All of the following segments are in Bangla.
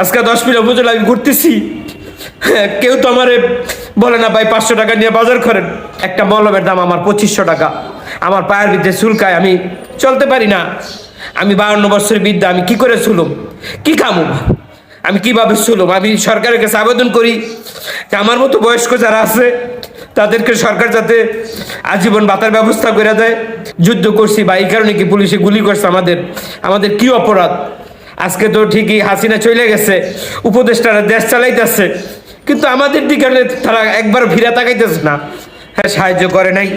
আজকে দশ মিনিট উপজেলা আমি ঘুরতেছি। কেউ তো আমারে বলে না, ভাই, পাঁচশো টাকা নিয়ে বাজার করেন। একটা মলমের দাম আমার পঁচিশশো টাকা। আমার পায়ের ভিতরে চুলকায় আমি চলতে পারি না। আমি বাউন্ন বছরের বিদ্যা আমি কি করে চুলুম? কি খামু? আমি কীভাবে চুলুম? আমি সরকারের কাছে আবেদন করি যে আমার মতো বয়স্ক যারা আছে, তাদেরকে সরকার যাতে আজীবন বাতার ব্যবস্থা করে দেয়। যুদ্ধ করছি, বা এই কারণে কি পুলিশে গুলি করছে আমাদের আমাদের কি অপরাধ? আজকে তো ঠিকই হাসিনা চলে গেছে, উপদেষ্টারা দেশ চালাইতেছে, কিন্তু আমাদের দিকে তারা একবার ফিরে তাকাইতেছে না। হ্যাঁ সাহায্য করে নাই।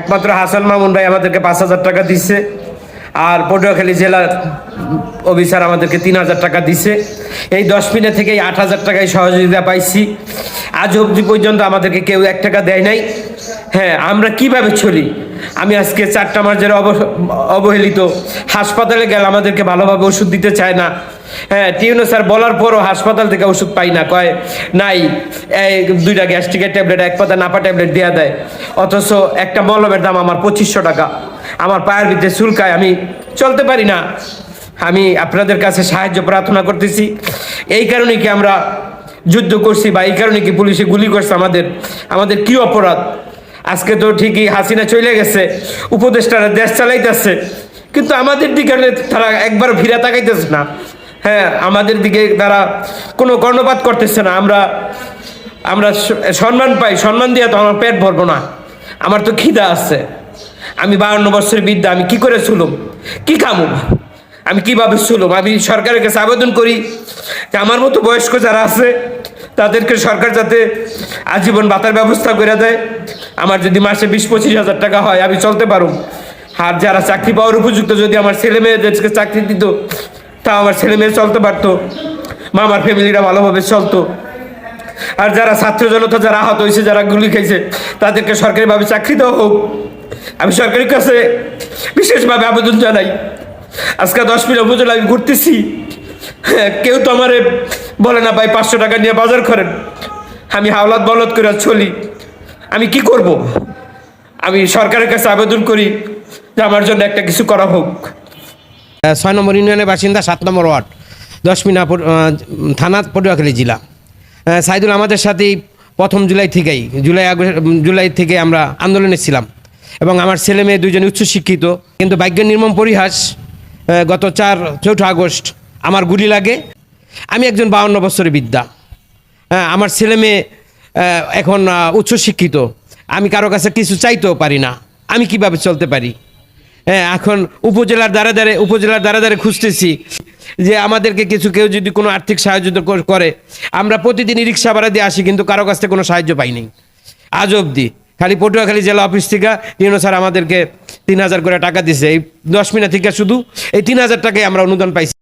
একমাত্র হাসান মামুন ভাই আমাদেরকে পাঁচ হাজার টাকা দিচ্ছে আর পটুয়াখালী জেলার অফিসার আমাদেরকে তিন হাজার টাকা দিছে। এই দশ মিনিট থেকে আট হাজার টাকায় সহযোগিতা পাইছি। আজ অবধি পর্যন্ত আমাদেরকে কেউ এক টাকা দেয় নাই। হ্যাঁ আমরা কীভাবে চলি? আমি আজকে চারটা মার্চের অব, অবহেলিত। হাসপাতালে গেলে আমাদেরকে ভালোভাবে ওষুধ দিতে চায় না। হ্যাঁ টিউনো স্যার বলার পরও হাসপাতাল থেকে ওষুধ পাই না। কয়, নাই, এই দুইটা গ্যাস্ট্রিকের ট্যাবলেট, এক পাতা নাপা ট্যাবলেট দেওয়া দেয়। অথচ একটা মলমের দাম আমার পঁচিশশো টাকা। আমার পায়ের ভিতরে চুলকায়, আমি চলতে পারি না। আমি আপনাদের কাছে সাহায্য প্রার্থনা করতেছি। এই কারণে কি আমরা যুদ্ধ করছি বা এই কারণে কি পুলিশে গুলি করছে আমাদের আমাদের কি অপরাধ? আজকে তো ঠিকই হাসিনা চলে গেছে, উপদেষ্টারা দেশ চালাইতেছে, কিন্তু আমাদের দিকে তারা একবার ফিরে তাকাইতেছে না। হ্যাঁ আমাদের দিকে তারা কোনো কর্ণপাত করতেছে না। আমরা আমরা সম্মান পাই, সম্মান দিয়ে তো আমার পেট ভরবো না। আমার তো খিদা আছে। আমি বাউন্ন বছরের বিদ্যা আমি কি করে চুলুম কি খামু? আমি কীভাবে চুলুম আমি সরকারের কাছে আবেদন করি যে আমার মতো বয়স্ক যারা আছে তাদেরকে সরকার যাতে আজীবন ভাতার ব্যবস্থা করে দেয়। আমার যদি মাসে বিশ পঁচিশ হাজার টাকা হয় আমি চলতে পারুম। আর যারা চাকরি পাওয়ার উপযুক্ত যদি আমার ছেলে মেয়েদেরকে চাকরি দিত তা আমার ছেলে মেয়ে চলতে পারতো। মামার ফ্যামিলিরা ভালোভাবে চলতো। আর যারা ছাত্র জনতা যারা আহত হয়েছে যারা গুলি খাইছে তাদেরকে সরকারিভাবে চাকরি দেওয়া হোক। আমি সরকারের কাছে বিশেষভাবে আবেদন জানাই। আজকে দশ মিনিট উপজেলা আমি ঘুরতেছি। হ্যাঁ, কেউ তো আমারে বলে না, ভাই, পাঁচশো টাকা নিয়ে বাজার করেন। আমি হাওলাত বলত করে চলি। আমি কি করব? আমি সরকারের কাছে আবেদন করি যে আমার জন্য একটা কিছু করা হোক। ছয় নম্বর ইউনিয়নের বাসিন্দা, সাত নম্বর ওয়ার্ড দশমিনা থানা পটুয়াখালী জেলা। সাইদুল, আমাদের সাথেই প্রথম জুলাই থেকেই, জুলাই আগস্ট জুলাই থেকে আমরা আন্দোলনে ছিলাম। এবং আমার ছেলে মেয়ে দুজনে উচ্চশিক্ষিত, কিন্তু ভাগ্যের নির্মম পরিহাস গত চার, চৌঠা আগস্ট আমার গুলি লাগে। আমি একজন বাউন্ন বছরের বিদ্যা। হ্যাঁ আমার ছেলে মেয়ে এখন উচ্চশিক্ষিত। আমি কারও কাছে কিছু চাইতেও পারি না। আমি কীভাবে চলতে পারি? হ্যাঁ এখন উপজেলার দ্বারা দ্বারে, উপজেলার দ্বারা দ্বারে খুঁজতেছি যে আমাদেরকে কিছু কেউ যদি কোনো আর্থিক সাহায্য করে। আমরা প্রতিদিনই রিক্সা ভাড়া দিয়ে আসি, কিন্তু কারও কাছ থেকে কোনো সাহায্য পাইনি আজ অবধি। খালি পটুয়াখালী জেলা অফিস থেকে টিনো স্যার আমাদেরকে তিন হাজার করে টাকা দিছে এই দশ মিনিট থেকে শুধু এই তিন হাজার টাকায় আমরা অনুদান পাইছি।